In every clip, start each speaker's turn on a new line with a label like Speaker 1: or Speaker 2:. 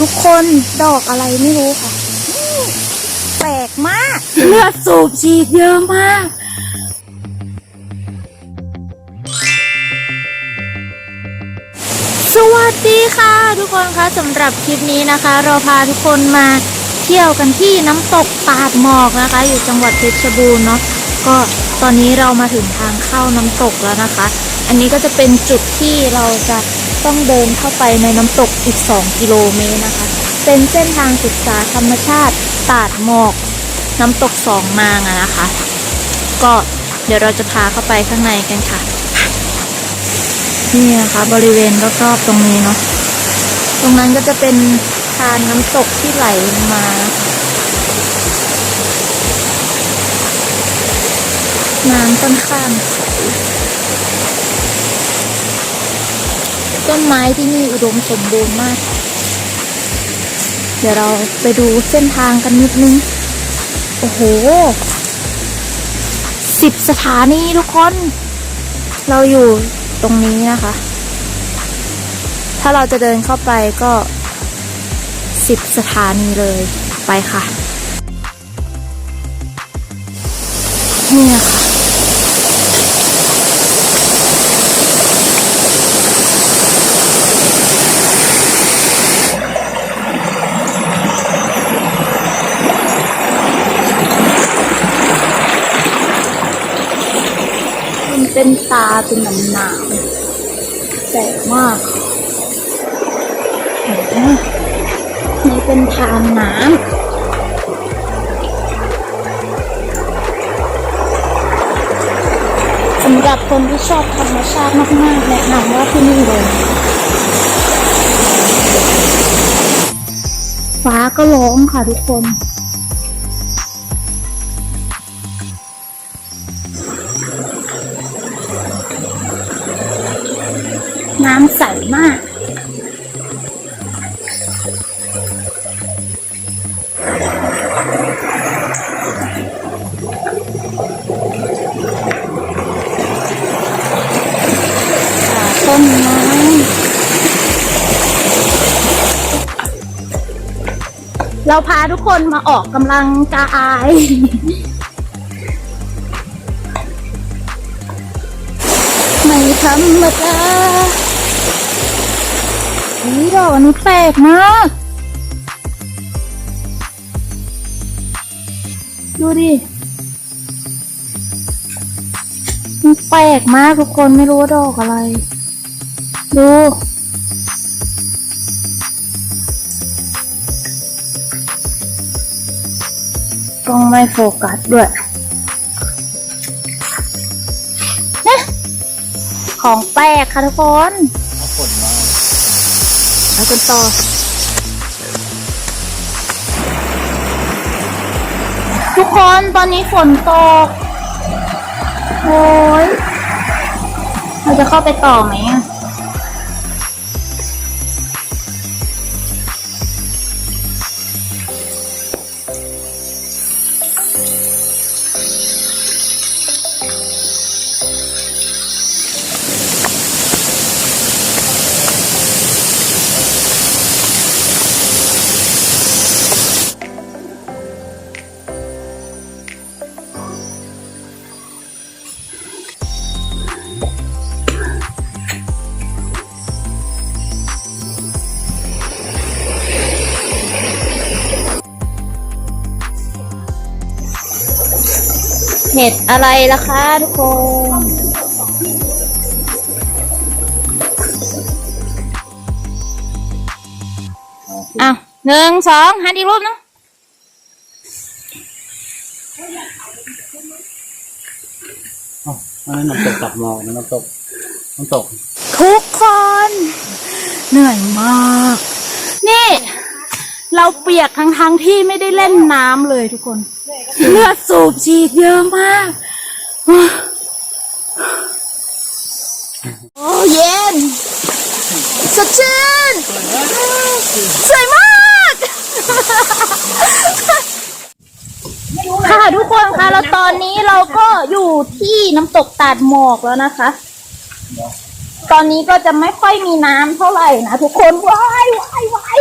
Speaker 1: ทุกคนดอกอะไรไม่รู้ค่ะ แปลกมาก เลือดสูบฉีดเยอะมาก สวัสดีค่ะ ทุกคนคะสำหรับคลิปนี้นะคะ เราพาทุกคนมาเที่ยวกันที่น้ำตกตาดหมอกนะคะ อยู่จังหวัดเพชรบูรณ์เนาะก็ตอนนี้เรามาถึงทางเข้าน้ำตกแล้วนะคะ อันนี้ก็จะเป็นจุดที่เราจะ ต้องเดินเข้าไปในน้ำตกอีก 2 กิโลเมตรนะคะ เป็นเส้นทางศึกษาธรรมชาติตาดหมอก น้ำตกสองนางะนะคะ ก็เดี๋ยวเราจะพาเข้าไปข้างในกันค่ะ นี่นะคะบริเวณรอบๆตรงนี้เนาะตรงนั้นก็จะเป็นทานน้ำตกที่ไหลมาน้ำค่อนข้าง ต้นไม้ที่นี่อุดมสมบูรณ์มาก เดี๋ยวเราไปดูเส้นทางกันนิดนึง โอ้โหสิบสถานีทุกคน เราอยู่ตรงนี้นะคะ ถ้าเราจะเดินเข้าไปก็สิบสถานีเลยไปค่ะ เนี่ยค่ะ มันเป็นตาเป็นหนามหนามแปลกมากโอ้โหนี่เป็นทางน้ำสำหรับคนที่ชอบธรรมชาติมาก ๆ แนะนำว่าที่นี่เลย ฟ้าก็ร้องค่ะทุกคน น้ำใสมาก ต้นไม้เราพาทุกคนมาออกกำลังกายไม่ธรรมดา นี่ดอกอันนี้แปลกมาก ดูดิมันแปลกมากทุกคนไม่รู้ว่าดอกอะไร ดูต้องไม่โฟกัสด้วยนะของแปลกค่ะทุกคน แล้วกันต่อทุกคนตอนนี้ฝนตกโอ้ยเราจะเข้าไปต่อไหมอะ เห็ดอะไรล่ะคะทุกคนอะหนึ่งสองหันอีกรูปนึง
Speaker 2: อ๋ออันนั้นน้ำตกตับหมอกนะน้ำตกน้ำตก
Speaker 1: ทุกคน เหนื่อยมาก นี่ เราเปียกทั้งทั้งๆที่ไม่ได้เล่นน้ำเลยทุกคน เลือดสูบฉีดเยอะมาก โอ้เย็นสดชื่นสวยมาก ค่ะทุกคนคะแล้วตอนนี้เราก็อยู่ที่น้ำตกตาดหมอกแล้วนะคะ ตอนนี้ก็จะไม่ค่อยมีน้ำเท่าไหร่นะทุกคนว้ายว้ายว้าย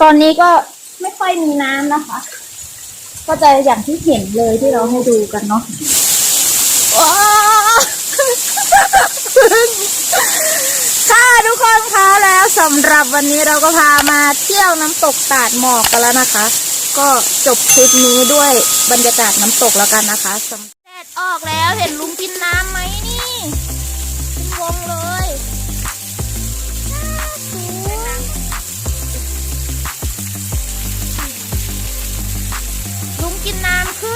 Speaker 1: ตอนนี้ก็ไม่ค่อยมีน้ำนะคะ ก็จะอย่างที่เห็นเลยที่เราให้ดูกันเนาะว้าค่ะทุกคนคะแล้วสำหรับวันนี้เราก็พามาเที่ยวน้ำตกตาดหมอกกันแล้วนะคะ ก็จบคลิปนี้ด้วยบรรยากาศน้ำตกแล้วกันนะคะแดดออกแล้วเห็นลุงกินน้ำไหมนี่เวงเลย กินน้ำขึ้น